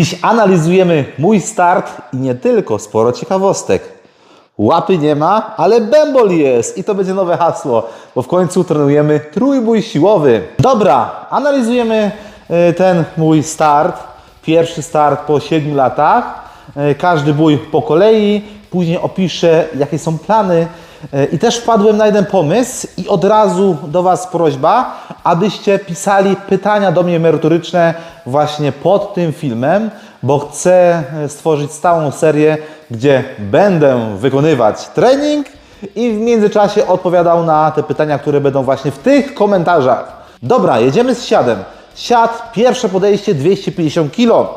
Dziś analizujemy mój start i nie tylko, sporo ciekawostek. Łapy nie ma, ale bębol jest i to będzie nowe hasło, bo w końcu trenujemy trójbój siłowy. Dobra, analizujemy y, ten mój start, pierwszy start po 7 latach. Y, Każdy bój po kolei, później opiszę jakie są plany i też wpadłem na jeden pomysł i od razu do Was prośba, abyście pisali pytania do mnie merytoryczne właśnie pod tym filmem, bo chcę e, stworzyć stałą serię, gdzie będę wykonywać trening i w międzyczasie odpowiadał na te pytania, które będą właśnie w tych komentarzach. Dobra, jedziemy z siadem. Siad, pierwsze podejście 250 kg.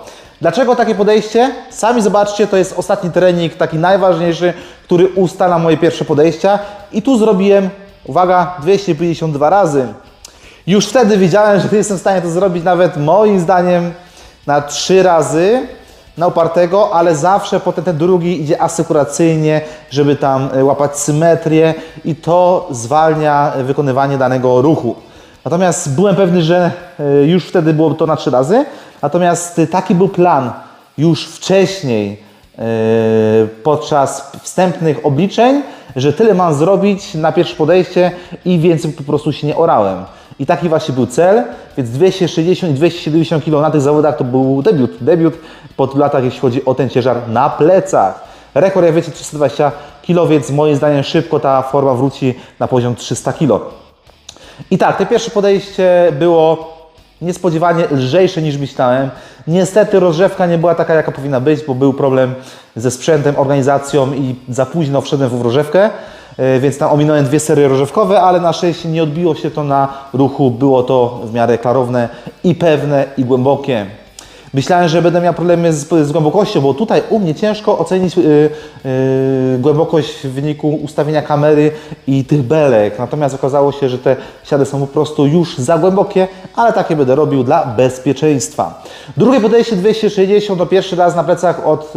Dlaczego takie podejście? Sami zobaczcie, to jest ostatni trening, taki najważniejszy, który ustala moje pierwsze podejścia. I tu zrobiłem, uwaga, 252 razy. Już wtedy wiedziałem, że jestem w stanie to zrobić nawet moim zdaniem na trzy razy na upartego, ale zawsze potem ten drugi idzie asykuracyjnie, żeby tam e, łapać symetrię i to zwalnia wykonywanie danego ruchu. Natomiast byłem pewny, że e, już wtedy było to na trzy razy, natomiast e, taki był plan już wcześniej e, podczas wstępnych obliczeń, że tyle mam zrobić na pierwsze podejście i więcej po prostu się nie orałem. I taki właśnie był cel, więc 260 i 270 kg na tych zawodach to był debiut. Debiut po tylu latach, jeśli chodzi o ten ciężar na plecach. Rekord, jak wiecie, 320 kg, więc moim zdaniem szybko ta forma wróci na poziom 300 kg. I tak, to pierwsze podejście było niespodziewanie lżejsze niż myślałem. Niestety rozrzewka nie była taka, jaka powinna być, bo był problem ze sprzętem, organizacją i za późno wszedłem w rozrzewkę, e, więc tam ominąłem dwie serie rozrzewkowe, ale na szczęście nie odbiło się to na ruchu. Było to w miarę klarowne i pewne i głębokie. Myślałem, że będę miał problemy z, z głębokością, bo tutaj u mnie ciężko ocenić yy, yy, głębokość w wyniku ustawienia kamery i tych belek. Natomiast okazało się, że te siady są po prostu już za głębokie, ale takie będę robił dla bezpieczeństwa. Drugie podejście 260 to pierwszy raz na plecach od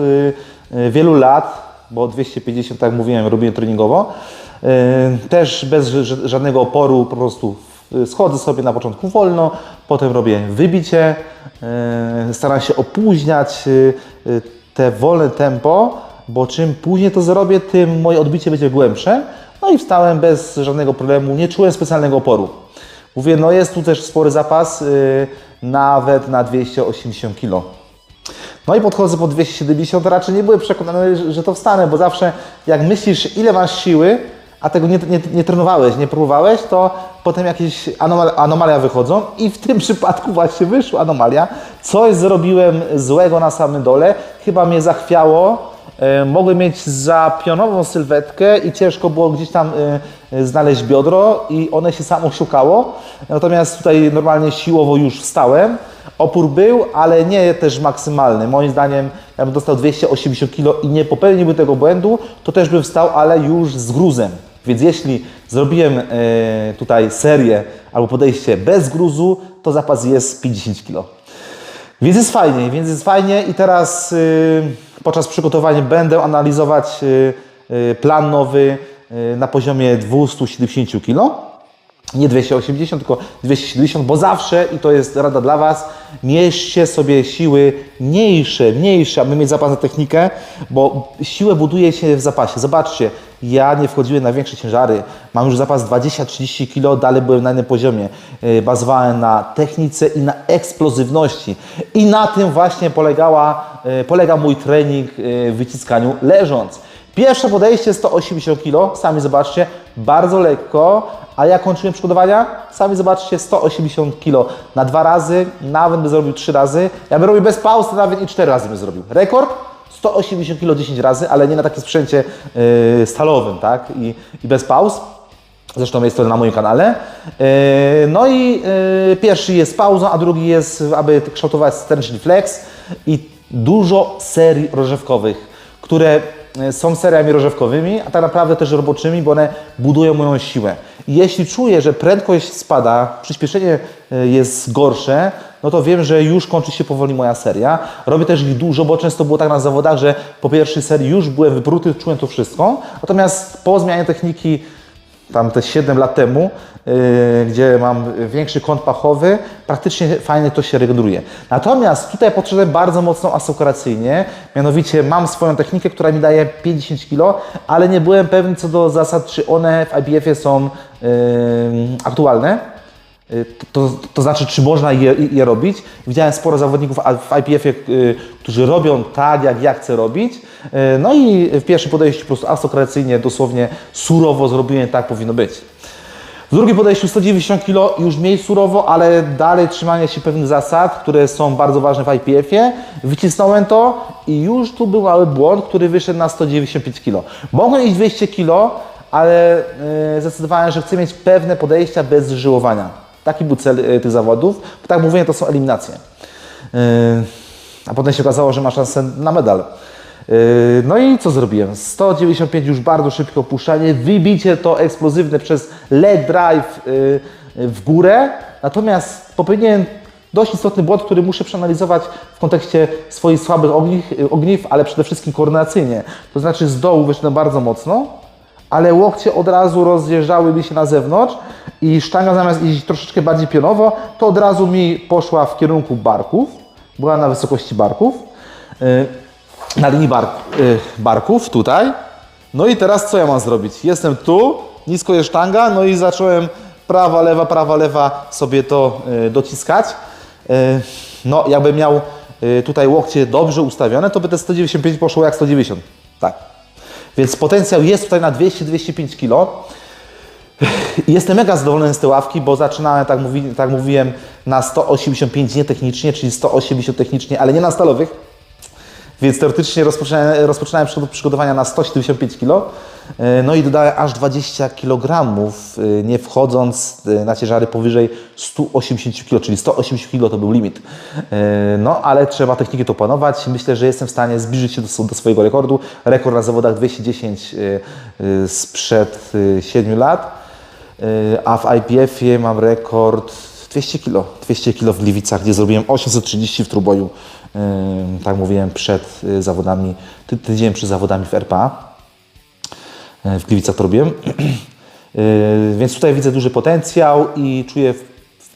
yy, wielu lat, bo 250, tak jak mówiłem, robiłem treningowo. Yy, też bez żadnego oporu, po prostu schodzę sobie na początku wolno, potem robię wybicie, yy, staram się opóźniać yy, te wolne tempo, bo czym później to zrobię, tym moje odbicie będzie głębsze. No i wstałem bez żadnego problemu, nie czułem specjalnego oporu. Mówię, no jest tu też spory zapas, nawet na 280 kg. No i podchodzę po 270, raczej nie byłem przekonany, że to wstanę, bo zawsze jak myślisz, ile masz siły, a tego nie, nie, nie trenowałeś, nie próbowałeś, to potem jakieś anomal, anomalia wychodzą i w tym przypadku właśnie wyszła anomalia. Coś zrobiłem złego na samym dole, chyba mnie zachwiało, e, mogłem mieć za pionową sylwetkę i ciężko było gdzieś tam e, znaleźć biodro i one się samo szukało. Natomiast tutaj normalnie siłowo już wstałem. Opór był, ale nie też maksymalny. Moim zdaniem, jakbym dostał 280 kg i nie popełniłbym tego błędu, to też bym wstał, ale już z gruzem. Więc jeśli zrobiłem e, tutaj serię albo podejście bez gruzu, to zapas jest 50 kg. Więc jest fajnie, więc jest fajnie i teraz y, podczas przygotowania będę analizować y, y, plan nowy na poziomie 270 kg. Nie 280, tylko 270, bo zawsze, i to jest rada dla Was, mierzcie sobie siły mniejsze, mniejsze, aby mieć zapas na technikę, bo siłę buduje się w zapasie. Zobaczcie, ja nie wchodziłem na większe ciężary, mam już zapas 20-30 kg, dalej byłem na innym poziomie. Yy, Bazowałem na technice i na eksplozywności. I na tym właśnie polegała, yy, polega mój trening yy, w wyciskaniu leżąc. Pierwsze podejście 180 kg, sami zobaczcie, bardzo lekko, a ja kończyłem przygotowania, sami zobaczcie, 180 kg na dwa razy, nawet by zrobił trzy razy. Ja bym robił bez pauz, nawet i cztery razy bym zrobił. Rekord 180 kg 10 razy, ale nie na takim sprzęcie yy, stalowym, tak? I, I bez pauz. Zresztą jest to na moim kanale. Yy, No i yy, pierwszy jest pauzą, a drugi jest, aby kształtować czyli flex i dużo serii rozrzewkowych, które są seriami rozrzewkowymi, a tak naprawdę też roboczymi, bo one budują moją siłę. I jeśli czuję, że prędkość spada, przyspieszenie yy, jest gorsze, no to wiem, że już kończy się powoli moja seria. Robię też ich dużo, bo często było tak na zawodach, że po pierwszej serii już byłem wypruty, czułem to wszystko. Natomiast po zmianie techniki tam te 7 lat temu, yy, gdzie mam większy kąt pachowy, praktycznie fajnie to się regeneruje. Natomiast tutaj podszedłem bardzo mocno asekuracyjnie, mianowicie mam swoją technikę, która mi daje 50 kg, ale nie byłem pewny co do zasad, czy one w IBF-ie są yy, aktualne. Y, To, to znaczy, czy można je, je robić. Widziałem sporo zawodników w IPF-ie, y, którzy robią tak, jak ja chcę robić. Y, No i w pierwszym podejściu po prostu asokracyjnie, dosłownie surowo zrobiłem tak powinno być. W drugim podejściu 190 kg już mniej surowo, ale dalej trzymanie się pewnych zasad, które są bardzo ważne w IPF-ie. Wycisnąłem to i już tu był mały błąd, który wyszedł na 195 kg. Mogłem iść 200 kg, ale zdecydowałem, że chcę mieć pewne podejścia bez żyłowania. Taki był cel yy, tych zawodów. Tak mówiłem, to są eliminacje. Yy, a potem się okazało, że ma szansę na medal. Yy, No i co zrobiłem? 195 już bardzo szybkie opuszczanie, wybicie to eksplozywne przez leg drive w górę, natomiast popełniłem dość istotny błąd, który muszę przeanalizować w kontekście swoich słabych ogniw, ogniw ale przede wszystkim koordynacyjnie. To znaczy z dołu wyszedłem bardzo mocno, ale łokcie od razu rozjeżdżały mi się na zewnątrz i sztanga zamiast iść troszeczkę bardziej pionowo, to od razu mi poszła w kierunku barków, była na wysokości barków, yy, na linii bark, yy, barków tutaj. No i teraz co ja mam zrobić? Jestem tu, nisko jest sztanga, no i zacząłem prawa, lewa, prawa, lewa sobie to yy, dociskać. No jakbym miał tutaj łokcie dobrze ustawione, to by te 195 poszło jak 190. Tak. Więc potencjał jest tutaj na 200-205 kg. Jestem mega zadowolony z tej ławki, bo zaczynałem, tak, mówi, tak mówiłem, na 185 nie technicznie, czyli 180 technicznie, ale nie na stalowych. Więc teoretycznie rozpoczynałem, rozpoczynałem przygotowania na 175 kg. No i dodałem aż 20 kg, nie wchodząc e, na ciężary powyżej 180 kg, czyli 180 kg to był limit. E, No ale trzeba technikę to panować. Myślę, że jestem w stanie zbliżyć się do, do swojego rekordu. Rekord na zawodach 210 e, e, sprzed 7 lat. E, a w IPF-ie mam rekord 200 kg. 200 kg w Gliwicach, gdzie zrobiłem 830 w trójboju. E, Tak mówiłem przed e, zawodami, ty- tydzień przed zawodami w RPA. W Gliwicach robiłem. Więc tutaj widzę duży potencjał i czuję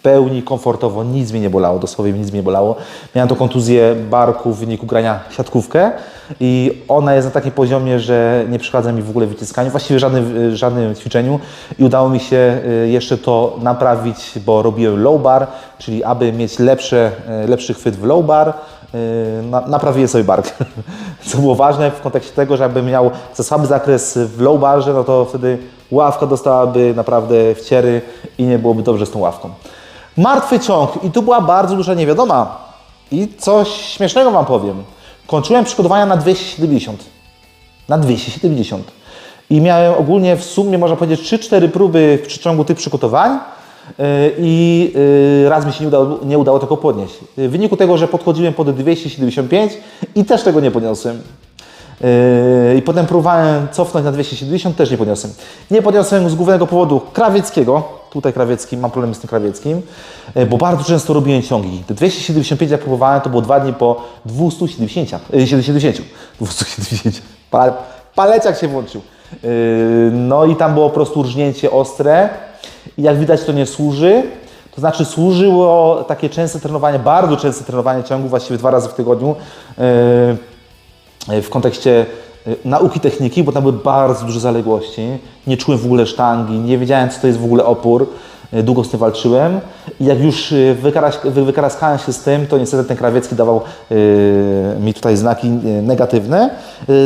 pełni komfortowo, nic mnie nie bolało, dosłownie nic mnie nie bolało. Miałem tą kontuzję barku w wyniku grania siatkówkę i ona jest na takim poziomie, że nie przeszkadza mi w ogóle w wyciskaniu, właściwie żadnym, żadnym ćwiczeniu i udało mi się y, jeszcze to naprawić, bo robiłem low bar, czyli aby mieć lepsze, y, lepszy chwyt w low bar, y, na, naprawiłem sobie bark, co było ważne w kontekście tego, że jakbym miał za słaby zakres w low barze, no to wtedy ławka dostałaby naprawdę wciery i nie byłoby dobrze z tą ławką. Martwy ciąg i tu była bardzo duża niewiadoma. I coś śmiesznego Wam powiem. Kończyłem przygotowania na 270. Na 270. I miałem ogólnie w sumie, można powiedzieć, 3-4 próby w przeciągu tych przygotowań yy, i yy, raz mi się nie udało, nie udało tego podnieść. Yy, W wyniku tego, że podchodziłem pod 275 i też tego nie podniosłem. Yy, I potem próbowałem cofnąć na 270, też nie podniosłem. Nie podniosłem z głównego powodu krawieckiego. Tutaj krawiecki, mam problem z tym krawieckim, yy, bo bardzo często robiłem ciągi. Te 275 jak próbowałem, to było dwa dni po 270. Yy, 70. 270. Pa, paleciak się włączył. Yy, No i tam było po prostu rżnięcie ostre. I jak widać to nie służy. To znaczy służyło takie częste trenowanie, bardzo częste trenowanie ciągu, właściwie dwa razy w tygodniu. Yy, w kontekście y, nauki techniki, bo tam były bardzo duże zaległości. Nie czułem w ogóle sztangi, nie wiedziałem, co to jest w ogóle opór. Y, Długo z tym walczyłem i jak już wykaraskałem się z tym, to niestety ten krawiecki dawał mi tutaj znaki negatywne.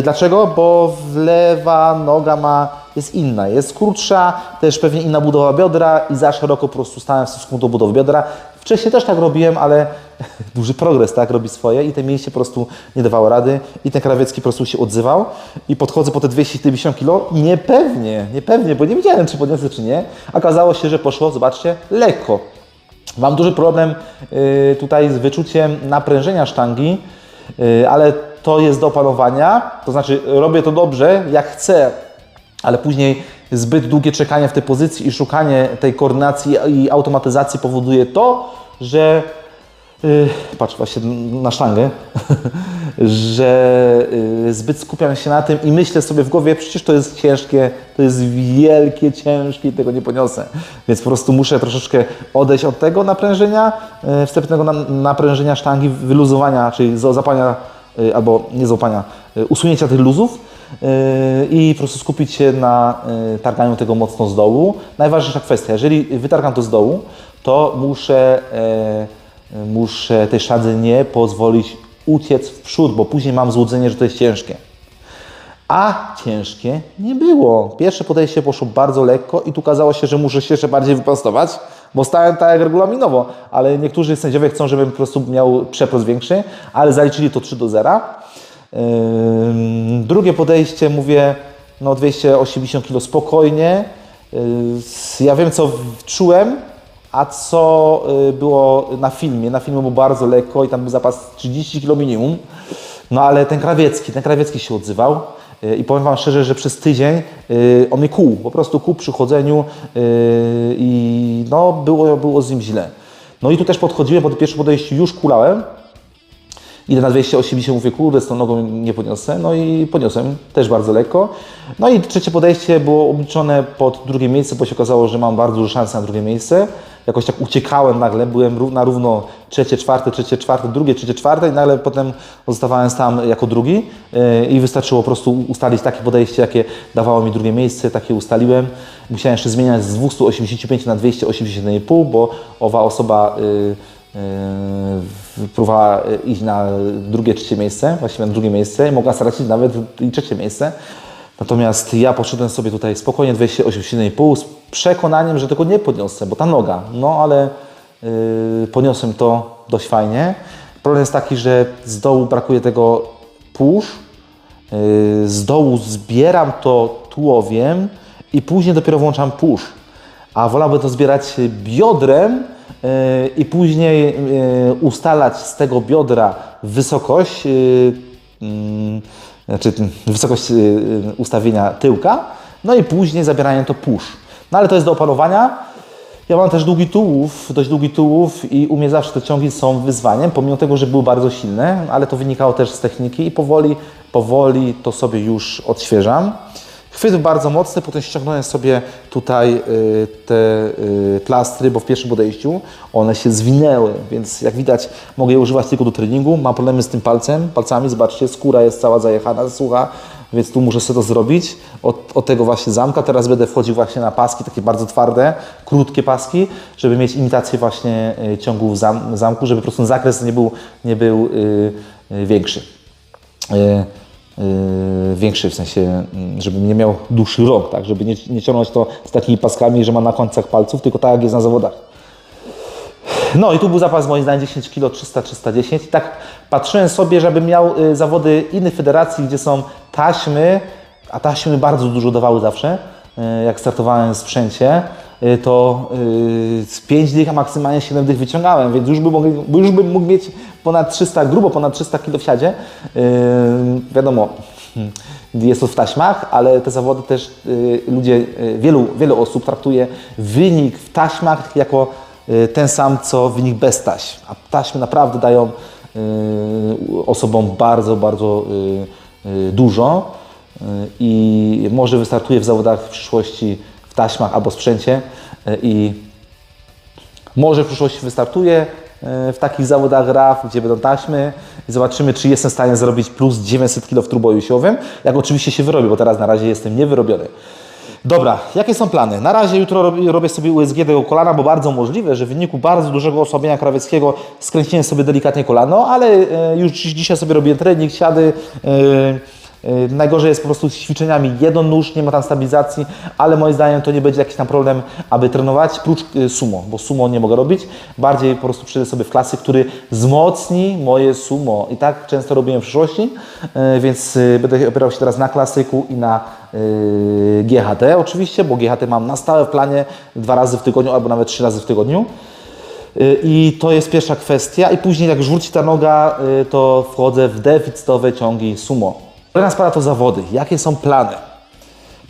Dlaczego? Bo lewa noga ma, jest inna, jest krótsza, też pewnie inna budowa biodra i za szeroko po prostu stałem w stosunku do budowy biodra. Wcześniej też tak robiłem, ale duży progres, tak, robi swoje i te mięśnie po prostu nie dawały rady i ten krawiecki po prostu się odzywał i podchodzę po te 270 kg, niepewnie, niepewnie, bo nie wiedziałem, czy podniosę, czy nie. Okazało się, że poszło, zobaczcie, lekko. Mam duży problem y, tutaj z wyczuciem naprężenia sztangi, y, ale to jest do opanowania, to znaczy robię to dobrze, jak chcę, ale później zbyt długie czekanie w tej pozycji i szukanie tej koordynacji i automatyzacji powoduje to, że yy, patrz właśnie na sztangę, że y, zbyt skupiam się na tym i myślę sobie w głowie, przecież to jest ciężkie, to jest wielkie, ciężkie i tego nie poniosę. Więc po prostu muszę troszeczkę odejść od tego naprężenia, y, wstępnego na- naprężenia sztangi, wyluzowania, czyli załapania, y, albo nie załapania, y, usunięcia tych luzów i po prostu skupić się na y, targaniu tego mocno z dołu. Najważniejsza kwestia, jeżeli wytargam to z dołu, to muszę, e, muszę tej szadze nie pozwolić uciec w przód, bo później mam złudzenie, że to jest ciężkie. A ciężkie nie było. Pierwsze podejście poszło bardzo lekko i tu kazało się, że muszę się jeszcze bardziej wyprostować, bo stałem tak jak regulaminowo, ale niektórzy sędziowie chcą, żebym po prostu miał przeprost większy, ale zaliczyli to 3 do 0. Drugie podejście, mówię, no 280 kg spokojnie. Ja wiem, co czułem, a co y, było na filmie. Na filmie było bardzo lekko i tam był zapas 30 kg minimum. No ale ten krawiecki, ten krawiecki się odzywał. Y, I powiem Wam szczerze, że przez tydzień y, on mnie kłuł, po prostu kłuł przy chodzeniu i no było, było z nim źle. No i tu też podchodziłem, po tym pierwszym podejściu już kulałem, Idę na 280, mówię, kurde, z tą nogą nie podniosę. No i podniosłem, też bardzo lekko. No i trzecie podejście było obliczone pod drugie miejsce, bo się okazało, że mam bardzo duże szanse na drugie miejsce. Jakoś tak uciekałem nagle, byłem na równo trzecie, czwarte, trzecie, czwarte, drugie, trzecie, czwarte i nagle potem zostawałem tam jako drugi yy, i wystarczyło po prostu ustalić takie podejście, jakie dawało mi drugie miejsce, takie ustaliłem. Musiałem jeszcze zmieniać z 285 na 280,5, bo owa osoba yy, Yy, próbowała iść na drugie, trzecie miejsce, właściwie na drugie miejsce i mogła stracić nawet i trzecie miejsce. Natomiast ja poszedłem sobie tutaj spokojnie 287,5 z przekonaniem, że tego nie podniosę, bo ta noga, no ale yy, poniosłem to dość fajnie. Problem jest taki, że z dołu brakuje tego push, yy, z dołu zbieram to tułowiem i później dopiero włączam push. A wolałbym to zbierać biodrem i później yy, ustalać z tego biodra wysokość, yy, mm, znaczy wysokość ustawienia tyłka, no i później zabieranie to push. No ale to jest do opanowania. Ja mam też długi tułów, dość długi tułów i u mnie zawsze te ciągi są wyzwaniem, pomimo tego, że były bardzo silne, ale to wynikało też z techniki i powoli, powoli to sobie już odświeżam. Chwyt bardzo mocny, potem ściągnąłem sobie tutaj y, te y, plastry, bo w pierwszym podejściu one się zwinęły, więc jak widać mogę je używać tylko do treningu. Mam problemy z tym palcem, palcami, zobaczcie, skóra jest cała zajechana, sucha, więc tu muszę sobie to zrobić od, od tego właśnie zamka. Teraz będę wchodził właśnie na paski, takie bardzo twarde, krótkie paski, żeby mieć imitację właśnie y, ciągu w zam, zamku, żeby po prostu zakres nie był, nie był większy. Większy, w sensie, mm, żeby nie miał dłuższy rok, tak, żeby nie, nie ciągnąć to z takimi paskami, że ma na końcach palców, tylko tak jak jest na zawodach. No i tu był zapas moim zdaniem 10 kg 300-310 i tak patrzyłem sobie, żebym miał y, zawody innych federacji, gdzie są taśmy, a taśmy bardzo dużo dawały zawsze, y, jak startowałem w sprzęcie, to y, z 5 dych, a maksymalnie 7 dych wyciągałem, więc już bym, mógł, już bym mógł mieć ponad 300, grubo ponad 300 kg w siadzie. Y, wiadomo, jest to w taśmach, ale te zawody też y, ludzie, y, wielu, wielu osób traktuje wynik w taśmach jako y, ten sam, co wynik bez taśm. A taśmy naprawdę dają y, osobom bardzo, bardzo y, y, dużo y, i może wystartuje w zawodach w przyszłości w taśmach albo sprzęcie y, i może w przyszłości wystartuje e, w takich zawodach RAF, gdzie będą taśmy i zobaczymy, czy jestem w stanie zrobić plus 900 kg w trójboju siłowym. Jak oczywiście się wyrobię, bo teraz na razie jestem niewyrobiony. Dobra, jakie są plany? Na razie jutro robię, sobie USG tego kolana, bo bardzo możliwe, że w wyniku bardzo dużego osłabienia krawieckiego skręciłem sobie delikatnie kolano, ale e, już dzisiaj sobie robię trening, siady. e, Yy, Najgorzej jest po prostu z ćwiczeniami jednonóż, nie ma tam stabilizacji, ale moim zdaniem to nie będzie jakiś tam problem, aby trenować, prócz y, sumo, bo sumo nie mogę robić. Bardziej po prostu przyjdę sobie w klasy, który wzmocni moje sumo. I tak często robiłem w przyszłości, yy, więc y, będę opierał się teraz na klasyku i na y, GHT oczywiście, bo GHT mam na stałe w planie dwa razy w tygodniu albo nawet trzy razy w tygodniu. Y, I to jest pierwsza kwestia. I później, jak już wróci ta noga, y, to wchodzę w deficytowe ciągi sumo. Kolejna sprawa to zawody. Jakie są plany?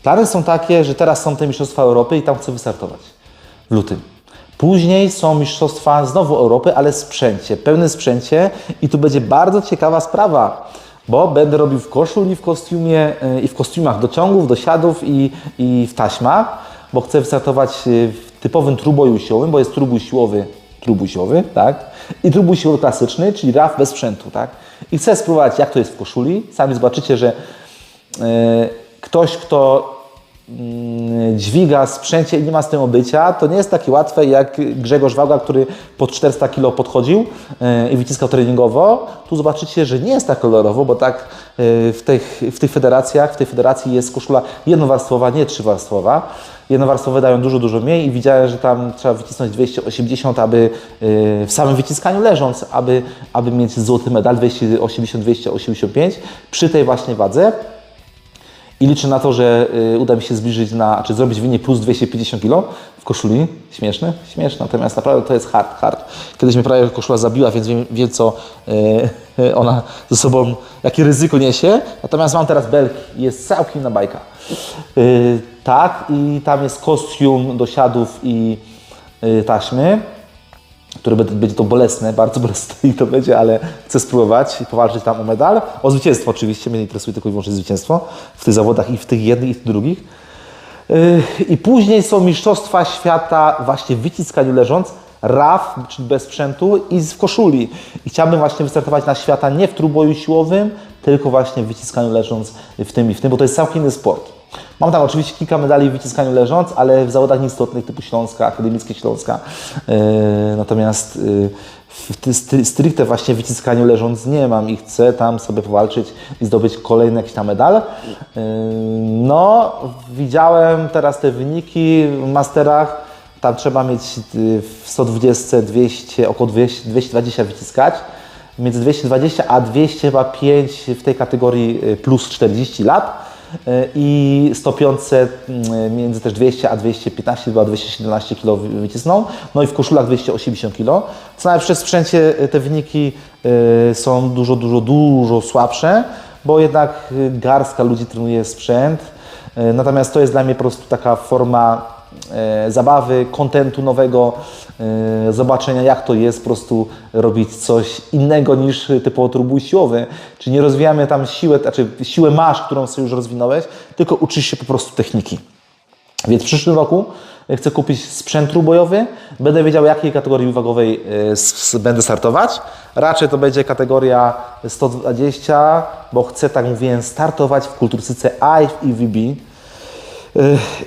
Plany są takie, że teraz są te Mistrzostwa Europy i tam chcę wystartować w lutym. Później są mistrzostwa znowu Europy, ale sprzęcie, pełnym sprzęcie i tu będzie bardzo ciekawa sprawa, bo będę robił w koszuli, w kostiumie y, i w kostiumach do ciągów, do siadów i, i w taśmach, bo chcę wystartować y, w typowym trójboju siłowym, bo jest trójbój siłowy, trójbój siłowy, tak? I trójbój siłowy klasyczny, czyli RAF bez sprzętu, tak? I chcę spróbować, jak to jest w koszuli. Sami zobaczycie, że y, ktoś, kto dźwiga sprzęcie i nie ma z tym obycia, to nie jest takie łatwe jak Grzegorz Wałga, który pod 400 kg podchodził e, i wyciskał treningowo. Tu zobaczycie, że nie jest tak kolorowo, bo tak e, w tych, w tych federacjach, w tej federacji jest koszula jednowarstwowa, nie trzywarstwowa. Jednowarstwowe dają dużo, dużo mniej i widziałem, że tam trzeba wycisnąć 280, aby e, w samym wyciskaniu leżąc, aby, aby mieć złoty medal 280-285 przy tej właśnie wadze. I liczę na to, że y, uda mi się zbliżyć na, czy zrobić wynik plus 250 kg w koszuli. Śmieszne? Śmieszne, natomiast naprawdę to jest hard, hard. Kiedyś mnie prawie koszula zabiła, więc wiem, wiem co y, ona ze sobą, jakie ryzyko niesie. Natomiast mam teraz belki, jest całkiem na bajka. Y, tak, i tam jest kostium do siadów i y, taśmy będzie, będzie to bolesne, bardzo bolesne i to będzie, ale chcę spróbować i powalczyć tam o medal. O zwycięstwo oczywiście, mnie interesuje tylko i wyłącznie zwycięstwo w tych zawodach i w tych jednych i w tych drugich. Yy, I później są Mistrzostwa Świata właśnie w wyciskaniu leżąc, RAF, czyli bez sprzętu i w koszuli. I chciałbym właśnie wystartować na świata nie w trójboju siłowym, tylko właśnie w wyciskaniu leżąc w tym i w tym, bo to jest całkiem inny sport. Mam tam oczywiście kilka medali w wyciskaniu leżąc, ale w zawodach nieistotnych typu Śląska, Akademickie Śląska. Yy, natomiast yy, w stricte właśnie wyciskaniu leżąc nie mam i chcę tam sobie powalczyć i zdobyć kolejny jakiś tam medal. Yy, no, widziałem teraz te wyniki w masterach. Tam trzeba mieć w 120, 200, około 200, 220 wyciskać. Między 220 a 205 w tej kategorii plus 40 lat i 105 yy, między też 200 a 215, chyba 217 kg wycisnął, no i w koszulach 280 kg. Co nawet przez sprzęcie yy, te wyniki yy, są dużo, dużo, dużo słabsze, bo jednak garstka ludzi trenuje sprzęt, natomiast to jest dla mnie po prostu taka forma e, zabawy, kontentu nowego, e, zobaczenia jak to jest po prostu robić coś innego niż typowo trójbój siłowy. Czyli nie rozwijamy tam siłę, znaczy siłę masz, którą sobie już rozwinąłeś, tylko uczysz się po prostu techniki. Więc w przyszłym roku chcę kupić sprzęt trójbojowy. Będę wiedział, jakiej kategorii wagowej e, będę startować. Raczej to będzie kategoria 120, bo chcę, tak mówiłem, startować w kulturystyce I w EVB. Ych,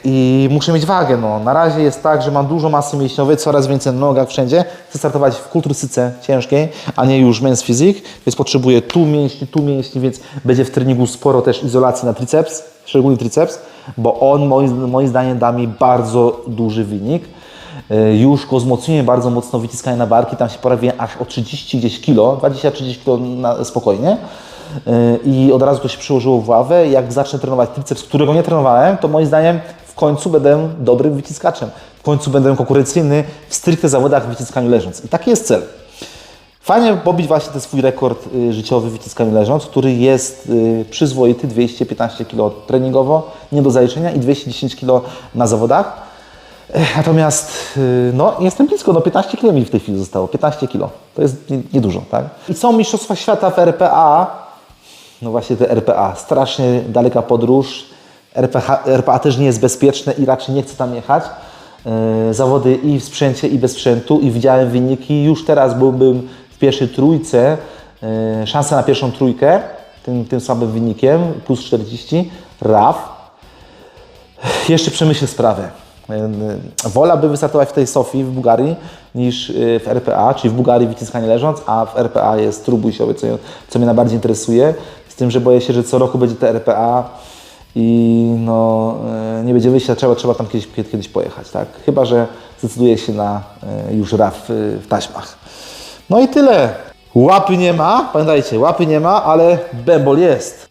I muszę mieć wagę. No. Na razie jest tak, że mam dużo masy mięśniowej, coraz więcej na nogach wszędzie. Chcę startować w kulturystyce ciężkiej, a nie już men's physique, więc potrzebuję tu mięśni, tu mięśni, więc będzie w treningu sporo też izolacji na triceps, szczególnie triceps, bo on moim, moim zdaniem da mi bardzo duży wynik. Y, Już go wzmocniłem bardzo mocno wyciskanie na barki, tam się pojawiłem aż o 30 gdzieś kilo, 20-30 kilo na, spokojnie. Yy, i od razu to się przyłożyło w ławę. Jak zacznę trenować triceps, którego nie trenowałem, to moim zdaniem w końcu będę dobrym wyciskaczem. W końcu będę konkurencyjny w stricte zawodach w wyciskaniu leżąc. I taki jest cel. Fajnie pobić właśnie ten swój rekord y, życiowy w wyciskaniu leżąc, który jest y, przyzwoity, 215 kg treningowo, nie do zaliczenia i 210 kg na zawodach. Natomiast y, no, jestem blisko, no 15 kg mi w tej chwili zostało, 15 kg. To jest nie- niedużo, tak? I są Mistrzostwa Świata w RPA, no właśnie te RPA, strasznie daleka podróż. RPH, RPA też nie jest bezpieczne i raczej nie chcę tam jechać. Yy, zawody i w sprzęcie, i bez sprzętu i widziałem wyniki. Już teraz byłbym w pierwszej trójce, yy, szansa na pierwszą trójkę, tym, tym wynikiem, plus 40, RAF. Jeszcze przemyślę sprawę. Yy, Wolałbym wystartować w tej Sofii w Bułgarii niż w RPA, czyli w Bułgarii wyciskanie leżąc, a w RPA jest trójbój siłowy, co, co mnie najbardziej interesuje. Tym, że boję się, że co roku będzie te RPA i no, yy, nie będzie wyjścia, trzeba, trzeba tam kiedyś, kiedyś pojechać. Tak? Chyba, że zdecyduje się na yy, już RAF yy, w taśmach. No i tyle. Łapy nie ma, pamiętajcie, łapy nie ma, ale bębol jest.